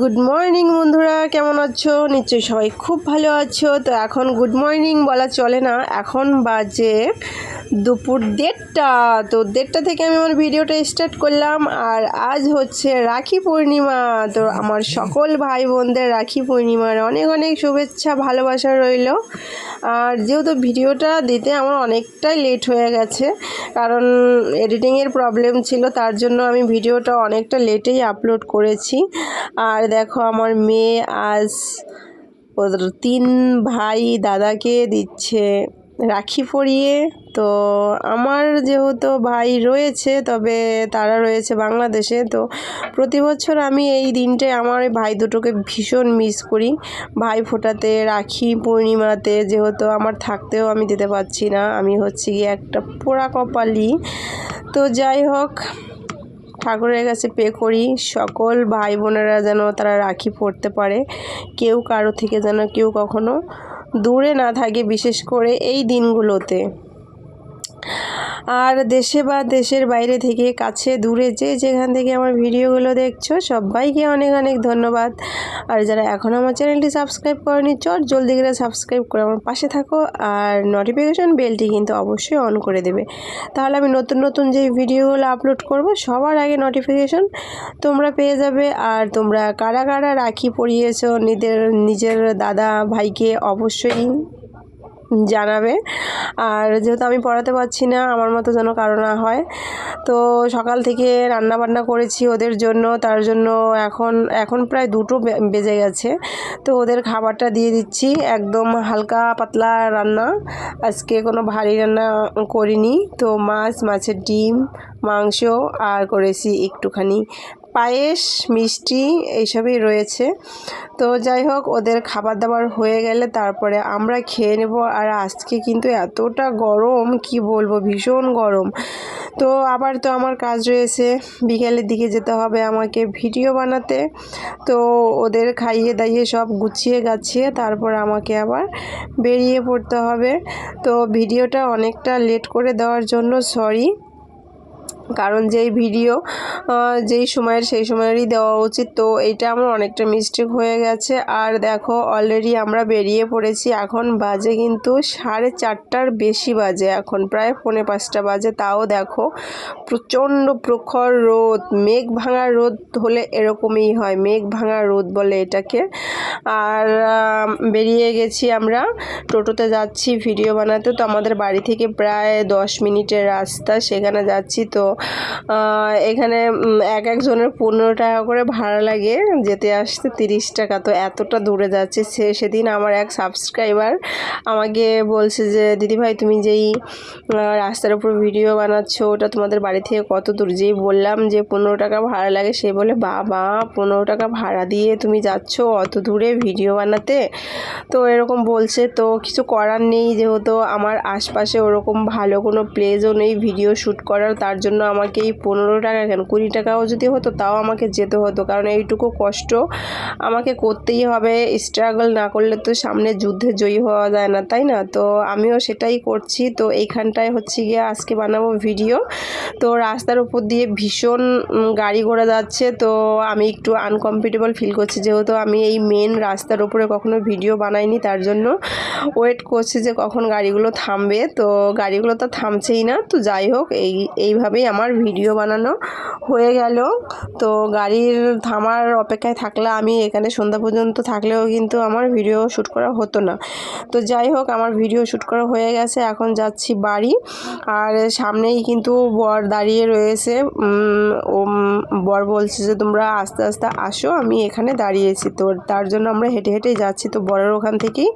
Good morning বন্ধুরা। কেমন আছো? নিশ্চয়ই সবাই খুব ভালো আছো। তো এখন গুড মর্নিং বলা চলে না। এখন বাজে দুপুর দেড়টা। তো দেড়টা থেকে আমি আমার ভিডিওটা স্টার্ট করলাম। আর আজ হচ্ছে রাখি পূর্ণিমা। তো আমার সকল ভাই বোনদের রাখি পূর্ণিমার অনেক অনেক শুভেচ্ছা, ভালোবাসা রইল। আর যেহেতু ভিডিওটা দিতে আমার অনেকটাই লেট হয়ে গেছে, কারণ এডিটিংয়ের প্রবলেম ছিল, তার জন্য আমি ভিডিওটা অনেকটা লেটেই আপলোড করেছি। আর দেখো আমার মেয়ে আজ ওদের তিন ভাই দাদাকে দিচ্ছে। রাখি পরিয়ে। তো আমার যেহেতু ভাই রয়েছে, তবে তারা রয়েছে বাংলাদেশে, তো প্রতি বছর আমি এই দিনটায় আমার ভাই দুটোকে ভীষণ মিস করি। ভাই ফোটাতে, রাখি পূর্ণিমাতে যেহেতু আমার থাকতেও আমি দিতে পারছি না, আমি হচ্ছে গিয়ে একটা পোড়া কপালি। তো যাই হোক, ঠাকুরের কাছে পে করি, সকল ভাই বোনেরা যেন তারা রাখি পড়তে পারে, কেউ কারও থেকে যেন কেউ কখনো দূরে না থাকে বিশেষ করে এই দিনগুলোতে। আর দেশে বা দেশের বাইরে থেকে কাছে, দূরে যে যেখান থেকে আমার ভিডিওগুলো দেখছ, সবাইকে অনেক অনেক ধন্যবাদ। আর যারা এখনও আমার চ্যানেলটি সাবস্ক্রাইব করেনি, চট জলদি করে সাবস্ক্রাইব করে আমার পাশে থাকো আর নোটিফিকেশন বেলটি কিন্তু অবশ্যই অন করে দেবে। তাহলে আমি নতুন নতুন যে ভিডিওগুলো আপলোড করব, সবার আগে নোটিফিকেশন তোমরা পেয়ে যাবে। আর তোমরা কারা কারা রাখি পরিয়েছো, নিজের নিজের দাদা ভাইকে অবশ্যই জানাবে। আর যেহেতু আমি পড়াতে পারছি না, আমার মতো যেন কারও না হয়, তো সকাল থেকে রান্না বান্না করেছি ওদের জন্য। তার জন্য এখন এখন প্রায় দুটো বেজে গেছে। তো ওদের খাবারটা দিয়ে দিচ্ছি। একদম হালকা পাতলা রান্না। আজকে কোনো ভারী রান্না করিনি। তো মাছ, মাছের ডিম, মাংস, আর করেছি একটুখানি পায়েস, মিষ্টি এইসবই রয়েছে। তো যাই হোক, ওদের খাবার দাবার হয়ে গেলে তারপরে আমরা খেয়ে নেব। আর আজকে কিন্তু এতটা গরম, কি বলব, ভীষণ গরম। তো আবার তো আমার কাজ রয়েছে। বিকেলের দিকে যেতে হবে আমাকে ভিডিও বানাতে। তো ওদের খাইয়ে দাইয়ে সব গুছিয়ে গাছিয়ে তারপর আমাকে আবার বেরিয়ে পড়তে হবে। তো ভিডিওটা অনেকটা লেট করে দেওয়ার জন্য সরি। কারণ যেই ভিডিও যেই সময়ের, সেই সময়েরই দেওয়া উচিত। তো এইটা আমার অনেকটা মিস্টেক হয়ে গেছে। আর দেখো অলরেডি আমরা বেরিয়ে পড়েছি। এখন বাজে কিন্তু সাড়ে চারটার বেশি বাজে। এখন প্রায় পৌনে পাঁচটা বাজে। তাও দেখো, প্রচণ্ড প্রখর রোদ। মেঘ ভাঙা রোদ হলে এরকমই হয়। মেঘ ভাঙা রোদ বলে এটাকে। আর বেরিয়ে গেছি আমরা। টোটোতে যাচ্ছি ভিডিও বানাতে। তো আমাদের বাড়ি থেকে প্রায় দশ মিনিটের রাস্তা। সেখানে যাচ্ছি তো এখানে এক একজনের পনেরো টাকা করে ভাড়া লাগে, যেতে আসতে তিরিশ টাকা। তো এতটা দূরে যাচ্ছে সে, সেদিন আমার এক সাবস্ক্রাইবার আমাকে বলছে যে দিদিভাই তুমি যেই রাস্তার উপর ভিডিও বানাচ্ছ, ওটা তোমাদের বাড়ি থেকে কত দূর? যেই বললাম যে, পনেরো টাকা ভাড়া লাগে, সে বলে, বাবা, পনেরো টাকা ভাড়া দিয়ে তুমি যাচ্ছ অত দূরে ভিডিও বানাতে? তো এরকম বলছে। তো কিছু করার নেই, যেহেতু আমার আশপাশে ওরকম ভালো কোনো প্লেসও নেই ভিডিও শ্যুট করার, তার জন্য আমাকে এই পনেরো টাকা কেন? কুড়ি টাকাও যদি হতো, তাও আমাকে যেতে হতো। কারণ এইটুকু কষ্ট আমাকে করতেই হবে। স্ট্রাগল না করলে তো সামনে যুদ্ধে জয়ী হওয়া যায় না, তাই না? তো আমিও সেটাই করছি। তো এইখানটায় হচ্ছে গিয়ে আজকে বানাবো ভিডিও তো রাস্তার উপর দিয়ে ভীষণ গাড়ি ঘোড়া যাচ্ছে। তো আমি একটু আনকমফর্টেবল ফিল করছি যেহেতু আমি এই মেন রাস্তার উপরে কখনো ভিডিও বানাইনি, তার জন্য ওয়েট করছি যে কখন গাড়িগুলো থামবে। তো গাড়িগুলো তো থামছেই না। তো যাই হোক, এই, এইভাবেই আমার ভিডিও বানানো হয়ে গেল। তো গাড়ির থামার অপেক্ষায় থাকলে আমি এখানে সন্ধ্যা পর্যন্ত থাকলেও কিন্তু আমার ভিডিও শ্যুট করা হতো না। তো যাই হোক, আমার ভিডিও শ্যুট করা হয়ে গেছে। এখন যাচ্ছি বাড়ি। আর সামনেই কিন্তু বর দাঁড়িয়ে রয়েছে ও বর বলছে যে, তোমরা আস্তে আস্তে আসো, আমি এখানে দাঁড়িয়েছি। তো তার জন্য আমরা হেঁটে হেঁটেই যাচ্ছি। তো বরের ওখান থেকেই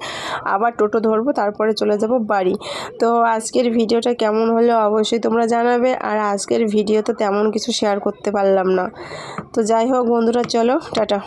আবার টোটো ধরবো, তারপরে চলে যাব বাড়ি। তো আজকের ভিডিওটা কেমন হলো অবশ্যই তোমরা জানাবে, আর আজকের ভিডিও তো তেমন কিছু শেয়ার করতে পারলাম না। তো যাই হোক বন্ধুরা, চলো, টাটা।